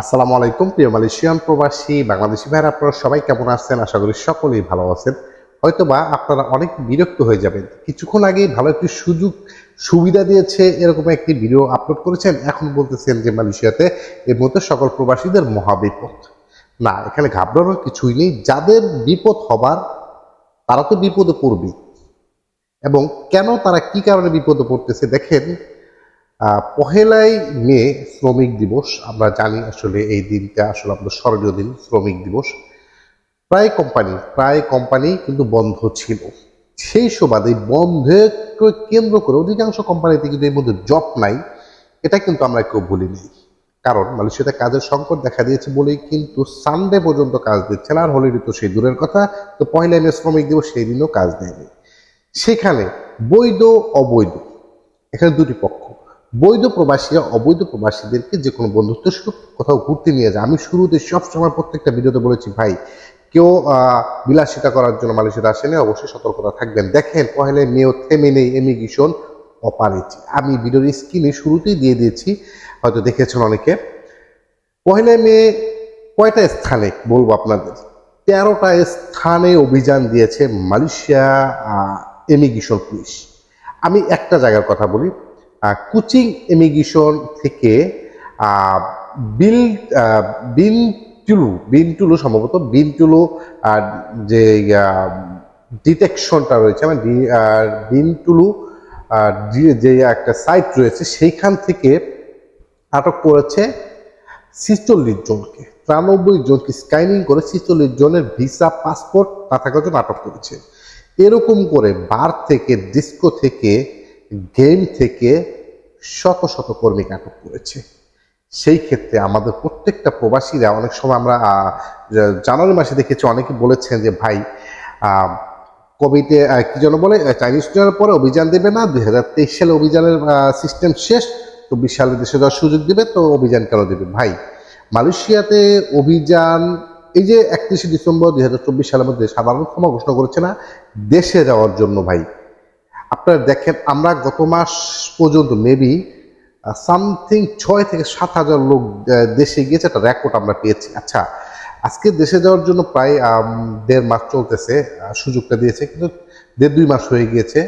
আসসালামু আলাইকুম, প্রিয় মালয়েশিয়ান প্রবাসী, বাংলাদেশি ভাইরা আপনারা সবাই কেমন আছেন? আশা করি সকলেই ভালো আছেন। হয়তোবা আপনারা অনেক বিরক্ত হয়ে যাবেন। কিছুক্ষণ আগে ভালো একটি সুযোগ, সুবিধা দিয়েছে এরকম একটি ভিডিও আপলোড করেছেন। এখন বলতেছেন যে মালয়েশিয়াতে এর মধ্যে সকল প্রবাসীদের মহাবিপদ। না, এখানে ঘাবড়ানোর কিছুই নেই। যাদের বিপদ হবার, তারা তো বিপদে পড়বেই। এবং কেন তারা কি কারণে বিপদে পড়তেছে দেখেন পহেলাই মে শ্রমিক দিবস, আমরা জানি আসলে এই দিনটা আসলে আমাদের স্মরণীয় দিন, শ্রমিক দিবস। প্রায় কোম্পানি প্রায় কোম্পানি কিন্তু বন্ধ ছিল। সেই সুবাদে বন্ধকে কেন্দ্র করে অধিকাংশ কোম্পানিতে কিন্তু এর মধ্যে জব নাই। এটা কিন্তু আমরা কেউ ভুলি নেই কারণ মালয়েশিয়াতে কাজের সংকট দেখা দিয়েছে বলেই কিন্তু সানডে পর্যন্ত কাজ দিচ্ছে না। আর হলিডে তো সেই দূরের কথা। তো পয়লা মে শ্রমিক দিবস, সেই দিনও কাজ দেয়নি। সেখানে বৈধ, অবৈধ, এখানে দুটি পক্ষ। বৈধ প্রবাসীরা, অবৈধ প্রবাসীদেরকে যে কোনো বন্ধুত্ব কোথাও ঘুরতে নিয়ে যায়। আমি শুরুতে সবসময় প্রত্যেকটা ভিডিওতে বলেছি, ভাই, কেউ বিলাসিতা করার জন্য মালয়েশিয়াতে আসেনি, অবশ্যই সতর্কতা থাকবেন। দেখেন, পহেলে মেয়েও থেমে নেই এমিগ্রেশন অপারেটি আমি ভিডিওর স্ক্রিনে শুরুতেই দিয়ে দিয়েছি, হয়তো দেখেছেন অনেকে। পহেলে মে কয়টা স্থানে বলব আপনাদের? তেরোটা স্থানে অভিযান দিয়েছে মালয়েশিয়া এমিগ্রেশন পুলিশ। আমি একটা জায়গার কথা বলি কুচিং ইমিগ্রেশন থেকে বিল বিনটুলু বিনটুলু সম্ভবত বিনটুলু যে ডিটেকশনটা রয়েছে মানে বিনটুলু যে একটা সাইট রয়েছে, সেইখান থেকে আটক করেছে ছিচল্লিশ জনকে। তিরানব্বই জনকে স্ক্যানিং করে ছিচল্লিশ জনের ভিসা, পাসপোর্ট না থাকার জন্য আটক করেছে। এরকম করে বার থেকে, ডিস্কো থেকে গেম থেকে শত শত কর্মীকে আটক করেছে। সেই ক্ষেত্রে আমাদের প্রত্যেকটা প্রবাসীরা অনেক সময় আমরা জানুয়ারি মাসে দেখেছি অনেকে বলেছেন যে, ভাই কোভিডে কি যেন বলে চাইনিজ নিউ পরে অভিযান দেবে না, দুই হাজার তেইশ সালে অভিযানের সিস্টেম শেষ চব্বিশ সালে দেশে যাওয়ার সুযোগ দিবে, তো অভিযান কেন দেবে? ভাই, মালয়েশিয়াতে অভিযান, এই যে একত্রিশে ডিসেম্বর দুই হাজার চব্বিশ সালের মধ্যে সাধারণ ক্ষমা ঘোষণা করেছে না, দেশে যাওয়ার জন্য ভাই আপনারা দেখেন, আমরা গত মাস পর্যন্ত মেবি সামথিং ছয় থেকে সাত হাজার লোক দেশে গিয়েছে, একটা রেকর্ড আমরা পেয়েছি। আচ্ছা আজকে দেশে যাওয়ার জন্য প্রায় দেড় মাস চলতেছে সুযোগটা দিয়েছে, কিন্তু দেড় দুই মাস হয়ে গিয়েছে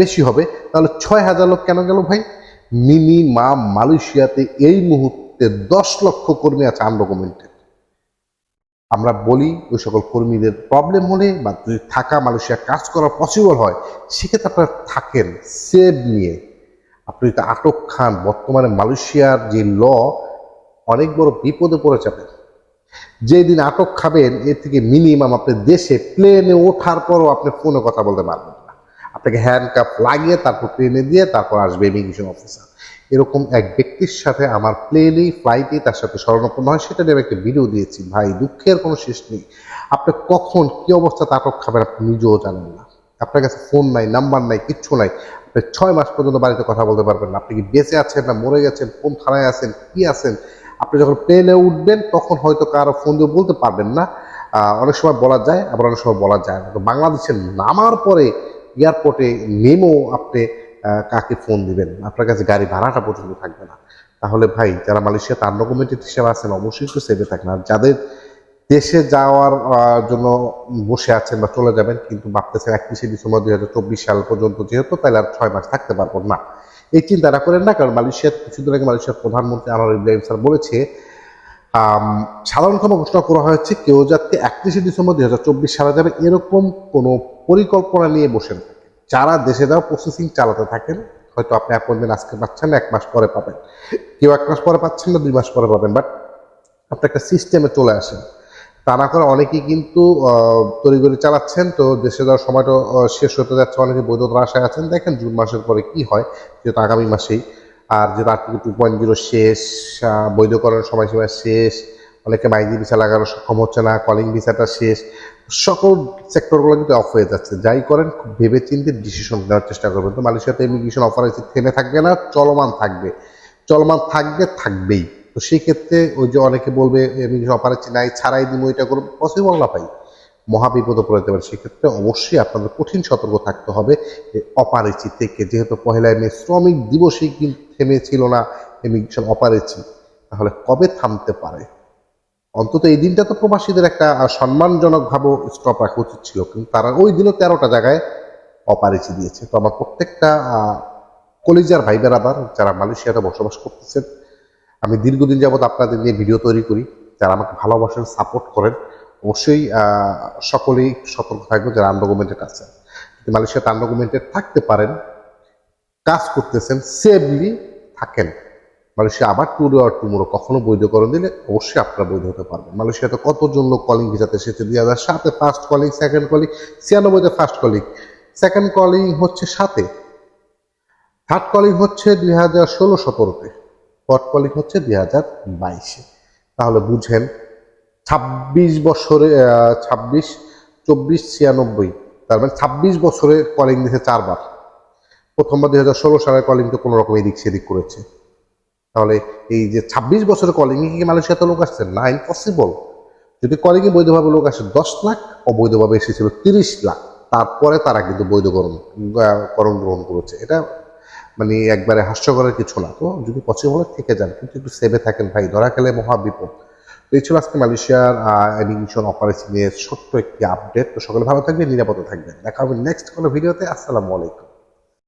বেশি হবে। তাহলে ছয় হাজার লোক কেন গেল ভাই? মিনিমাম মালয়েশিয়াতে এই মুহূর্তে দশ লক্ষ কর্মী আছে আনডকুমেন্টেড আমরা বলি ওই সকল কর্মীদের প্রবলেম হলে বা যদি থাকা মালয়েশিয়া কাজ করা পসিবল হয়, সেক্ষেত্রে আপনারা থাকেন সেভ নিয়ে। আপনি যদি আটক খান, বর্তমানে মালয়েশিয়ার যে ল অনেক বড় বিপদে পড়ে যাবেন যেদিন আটক খাবেন, এর থেকে মিনিমাম আপনি দেশে প্লেনে ওঠার পরও আপনি ফোনে কথা বলতে পারবেন। আপনাকে হ্যান্ড কাপ লাগিয়ে তারপর প্লেনে দিয়ে তারপর আসবে ইমিগ্রেশন অফিসার এরকম এক ব্যক্তির সাথে আমার প্লেনেই ফ্লাইটেই তার সাথে স্মরণাপন্ন হয়, সেটা নিয়ে একটা ভিডিও দিয়েছি। ভাই, দুঃখের কোনো শেষ নেই। আপনি কখন কি অবস্থাতে আটক খাবেন আপনি নিজেও জানেন না। আপনার কাছে ফোন নাই নাম্বার নাই, কিচ্ছু নাই। আপনি ছয় মাস পর্যন্ত বাড়িতে কথা বলতে পারবেন না। আপনি কি বেঁচে আছেন না মরে গেছেন? কোন থানায় আছেন? কি আছেন? আপনি যখন প্লেনে উঠবেন, তখন হয়তো কারও ফোন দিয়ে বলতে পারবেন না। অনেক সময় বলা যায়, আবার অনেক সময় বলা যায় না। তো বাংলাদেশে নামার পরে এয়ারপোর্টে নেমেও আপনি কাকে ফোন দিবেন? আপনার কাছে গাড়ি ভাড়াটা পর্যন্ত থাকবে না। তাহলে ভাই, যারা মালয়েশিয়াতে আনডকুমেন্টেড হিসেবে আছেন, অবশ্যই একটু সেভে থাকেন। আর যাদের দেশে যাওয়ার জন্য বসে আছেন বা চলে যাবেন, কিন্তু ভাবতেছেন একত্রিশে ডিসেম্বর দুই হাজার চব্বিশ সাল পর্যন্ত যেহেতু, তাহলে আর ছয় মাস থাকতে পারব না। এই চিন্তাটা করেন না, কারণ মালয়েশিয়ার কিছুদিন আগে মালয়েশিয়ার প্রধানমন্ত্রী আনোয়ার ইব্রাহিম স্যার বলেছে সাধারণ ক্ষমা ঘোষণা করা হয়েছে কেউ যাতে একত্রিশে ডিসেম্বর দুই হাজার চব্বিশ সালে যাবে, এরকম কোনো পরিকল্পনা নিয়ে বসে না। যারা দেশে যাওয়া প্রসেসিং চালাতে থাকেন, হয়তো আপনি অ্যাপয়েন্টমেন্ট আজকে পাচ্ছেন না, এক মাস পরে পাবেন। কেউ এক মাস পরে পাচ্ছেন না, দুই মাস পরে পাবেন। বাট আপনি একটা সিস্টেমে চলে আসেন। তা না করে অনেকেই কিন্তু তড়িগড়ি চালাচ্ছেন, তো দেশে যাওয়ার সময়টা শেষ হতে যাচ্ছে, অনেকে বৈধতার আশায় আছেন। দেখেন জুন মাসের পরে কি হয়, যেহেতু আগামী মাসেই। আর যেহেতু আর্টিকেল টু পয়েন্ট জিরো শেষ আহ, বৈধকরণের সময়সীমা শেষ অনেকে মাইজি ভিসা লাগানো সক্ষম হচ্ছে না কলিং ভিসাটা শেষ সকল সেক্টরগুলো কিন্তু অফ হয়ে যাচ্ছে। যাই করেন খুব ভেবে চিন্তে ডিসিশন নেওয়ার চেষ্টা করবেন। তো মালয়েশিয়াতে ইমিগ্রেশন অফার হয়েছে থেমে থাকবে না চলমান থাকবে। চলমান থাকবে থাকবেই। তো সেই ক্ষেত্রে ওই যে অনেকে বলবে ইমিগ্রেশন অফার হচ্ছে নাই ছাড়াই দিব এটা করব পসিবল না ভাই। মহাবিপদে পড়ে যেতে পারে, সেক্ষেত্রে অবশ্যই আপনাদের কঠিন সতর্ক থাকতে হবে অপারেচি থেকে। যেহেতু পহেলা মে শ্রমিক দিবসেই কিন্তু থেমে ছিল না ইমিগ্রেশন অপারেচি। তাহলে কবে থামতে পারে? অন্তত এই দিনটা তো প্রবাসীদের একটা সম্মানজনকভাবে স্টপ রাখা উচিত ছিল, কিন্তু তারা ওই দিনও তেরোটা জায়গায় অপারেচি দিয়েছে। তো আমার প্রত্যেকটা কলিজার ভাই বেড়াদার যারা মালয়েশিয়াতে বসবাস করতেছেন, আমি দীর্ঘদিন যাবৎ আপনাদের নিয়ে ভিডিও তৈরি করি। যারা আমাকে ভালোবাসেন, সাপোর্ট করেন অবশ্যই সকলেই সতর্ক থাকবে যারা আন্ডারগভর্নমেন্টের কাছে যদি মালয়েশিয়াতে আন্ডারগভর্নমেন্টের থাকতে পারেন, কাজ করতেছেন সেফলি থাকেন। মালয়েশিয়া আবার টুডো আর টুমোরো কখনো বৈধকরণ দিলে অবশ্যই আপনারা বৈধ হতে পারবেন। মালয়েশিয়াতে কতজন লোক কলিং ভিসাতে এসেছে? দুই হাজার সাতে ফার্স্ট কলিং সেকেন্ড কলিং ছিয়ানব্বইতে ফার্স্ট কলিং সেকেন্ড কলিং হচ্ছে সাতে। থার্ড কলিং হচ্ছে দুই হাজার ষোলো সতেরোতে। ফোর্থ কলিং হচ্ছে দুই হাজার বাইশে। তাহলে বুঝেন ছাব্বিশ বছরে ছাব্বিশ, চব্বিশ, ছিয়ানব্বই। তার মানে ছাব্বিশ বছরে কলিং দিয়েছে চারবার। প্রথমবার দুই হাজার ষোলো সালের কলিং তো কোনো রকম এদিক সেদিক করেছে। তাহলে এই যে ছাব্বিশ বছরের কলিং কি মালয়েশিয়াতে লোক আসছে না ইম্পসিবল যদি কলিংয়ে বৈধভাবে লোক আসে, দশ লাখ, অবৈধভাবে এসেছিল তিরিশ লাখ। তারপরে তারা কিন্তু বৈধকরণ করণ গ্রহণ করেছে। এটা মানে একবারে হাস্যকরের কিছু না। তো যদি পসিবল থেকে যান। কিন্তু একটু সেভে থাকেন ভাই। ধরা খেলে মহা বিপদ। তো এই ছিল আজকে মালয়েশিয়ার অ্যানিমেশন অপারেশনের ছোট্ট একটি আপডেট তো সকলে ভালো থাকবেন, নিরাপদে থাকবেন। দেখা হবে নেক্সট কোনো ভিডিওতে আসসালামু আলাইকুম।